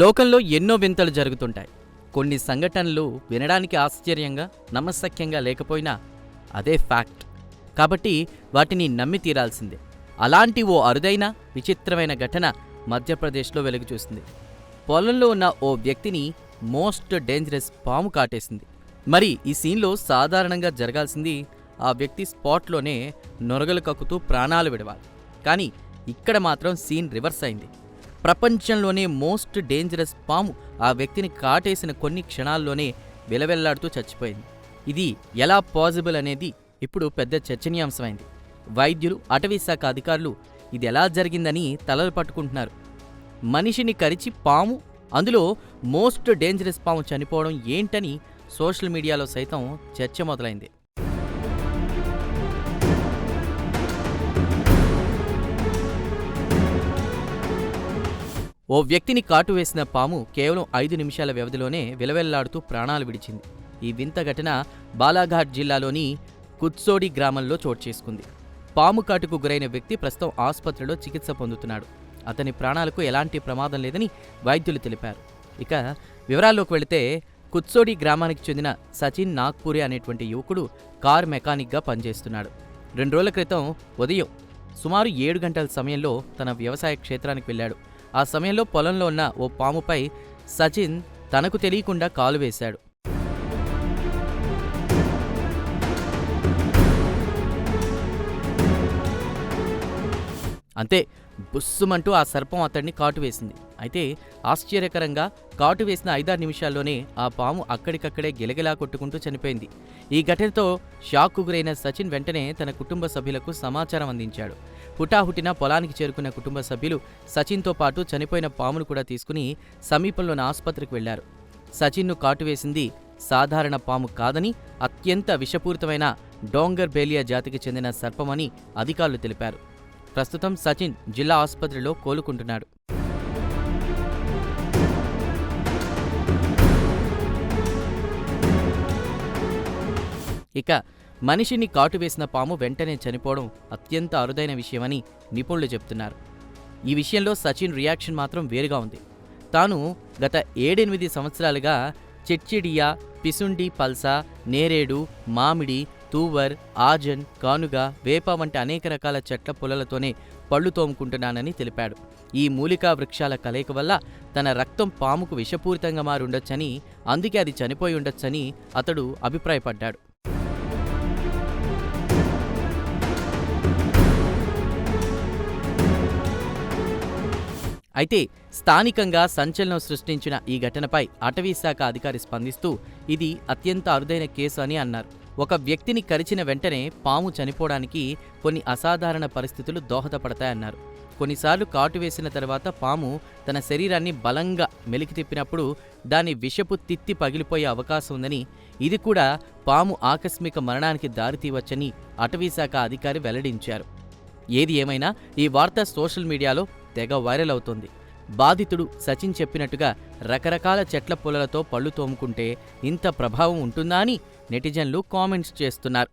లోకంలో ఎన్నో వింతలు జరుగుతుంటాయి. కొన్ని సంఘటనలు వినడానికి ఆశ్చర్యంగా నమ్మశక్యంగా లేకపోయినా అదే ఫ్యాక్ట్. కాబట్టి వాటిని నమ్మి తీరాల్సిందే. అలాంటి ఓ అరుదైన విచిత్రమైన ఘటన మధ్యప్రదేశ్లో వెలుగు చూసింది పొలంలో ఉన్న ఓ వ్యక్తిని మోస్ట్ డేంజరస్ పాము కాటేసింది. మరి ఈ సీన్లో సాధారణంగా జరగాల్సింది ఆ వ్యక్తి స్పాట్లోనే నొరగలు కక్కుతూ ప్రాణాలు విడవాలి. కానీ ఇక్కడ మాత్రం సీన్ రివర్స్ అయింది. ప్రపంచంలోనే మోస్ట్ డేంజరస్ పాము ఆ వ్యక్తిని కాటేసిన కొన్ని క్షణాల్లోనే విలవెల్లాడుతూ చచ్చిపోయింది. ఇది ఎలా పాసిబుల్ అనేది ఇప్పుడు పెద్ద చర్చనీయాంశమైంది. వైద్యులు అటవీ శాఖ అధికారులు ఇది ఎలా జరిగిందని తలలు పట్టుకుంటున్నారు. మనిషిని కరిచి పాము అందులో మోస్ట్ డేంజరస్ పాము చనిపోవడం ఏంటని సోషల్ మీడియాలో సైతం చర్చ మొదలైంది. ఓ వ్యక్తిని కాటు వేసిన పాము కేవలం ఐదు నిమిషాల వ్యవధిలోనే విలవెల్లాడుతూ ప్రాణాలు విడిచింది. ఈ వింత ఘటన బాలాఘాట్ జిల్లాలోని కుత్సోడి గ్రామంలో చోటు చేసుకుంది. పాము కాటుకు గురైన వ్యక్తి ప్రస్తుతం ఆసుపత్రిలో చికిత్స పొందుతున్నాడు. అతని ప్రాణాలకు ఎలాంటి ప్రమాదం లేదని వైద్యులు తెలిపారు. ఇక వివరాల్లోకి వెళితే కుత్సోడి గ్రామానికి చెందిన సచిన్ నాగ్పూరి అనేటువంటి యువకుడు కార్ మెకానిక్గా పనిచేస్తున్నాడు. రెండు రోజుల క్రితం ఉదయం సుమారు ఏడు గంటల సమయంలో తన వ్యవసాయ క్షేత్రానికి వెళ్ళాడు. ఆ సమయంలో పొలంలో ఉన్న ఓ పాముపై సచిన్ తనకు తెలియకుండా కాలు వేశాడు. అంతే బుస్సుమంటూ ఆ సర్పం అతడిని కాటు వేసింది. అయితే ఆశ్చర్యకరంగా కాటు వేసిన ఐదారు నిమిషాల్లోనే ఆ పాము అక్కడికక్కడే గిలగిలా కొట్టుకుంటూ చనిపోయింది. ఈ ఘటనతో షాక్కు గురైన సచిన్ వెంటనే తన కుటుంబ సభ్యులకు సమాచారం అందించాడు. హుటాహుటిన పొలానికి చేరుకున్న కుటుంబ సభ్యులు సచిన్తో పాటు చనిపోయిన పామును కూడా తీసుకుని సమీపంలోని ఆసుపత్రికి వెళ్ళారు. సచిన్ను కాటు వేసింది సాధారణ పాము కాదని అత్యంత విషపూరితమైన డోంగర్ బేలియా జాతికి చెందిన సర్పమని అధికారులు తెలిపారు. ప్రస్తుతం సచిన్ జిల్లా ఆసుపత్రిలో కోలుకుంటున్నాడు. ఇక మనిషిని కాటు వేసిన పాము వెంటనే చనిపోవడం అత్యంత అరుదైన విషయమని నిపుణులు చెప్తున్నారు. ఈ విషయంలో సచిన్ రియాక్షన్ మాత్రం వేరుగా ఉంది. తాను గత ఏడెనిమిది సంవత్సరాలుగా చిట్చిడియా పిసుండి పల్సా నేరేడు మామిడి తూవర్ ఆజన్ కానుగ వేప వంటి అనేక రకాల చెట్ల పొలలతోనే పళ్ళు తోముకుంటున్నానని తెలిపాడు. ఈ మూలికా వృక్షాల కలయిక వల్ల తన రక్తం పాముకు విషపూరితంగా మారుండొచ్చని అందుకే అది చనిపోయి ఉండొచ్చని అతడు అభిప్రాయపడ్డాడు. అయితే స్థానికంగా సంచలనం సృష్టించిన ఈ ఘటనపై అటవీశాఖ అధికారి స్పందిస్తూ ఇది అత్యంత అరుదైన కేసు అని అన్నారు. ఒక వ్యక్తిని కరిచిన వెంటనే పాము చనిపోవడానికి కొన్ని అసాధారణ పరిస్థితులు దోహదపడతాయన్నారు. కొన్నిసార్లు కాటు వేసిన తర్వాత పాము తన శరీరాన్ని బలంగా మెలికి తిప్పినప్పుడు దాని విషపు తిత్తి పగిలిపోయే అవకాశం ఉందని ఇది కూడా పాము ఆకస్మిక మరణానికి దారితీవచ్చని అటవీశాఖ అధికారి వెల్లడించారు. ఏది ఏమైనా ఈ వార్త సోషల్ మీడియాలో తెగ వైరల్ అవుతుంది. బాధితుడు సచిన్ చెప్పినట్టుగా రకరకాల చెట్ల పొలలతో పళ్ళు తోముకుంటే ఇంత ప్రభావం ఉంటుందా అని నెటిజన్లు కామెంట్స్ చేస్తున్నారు.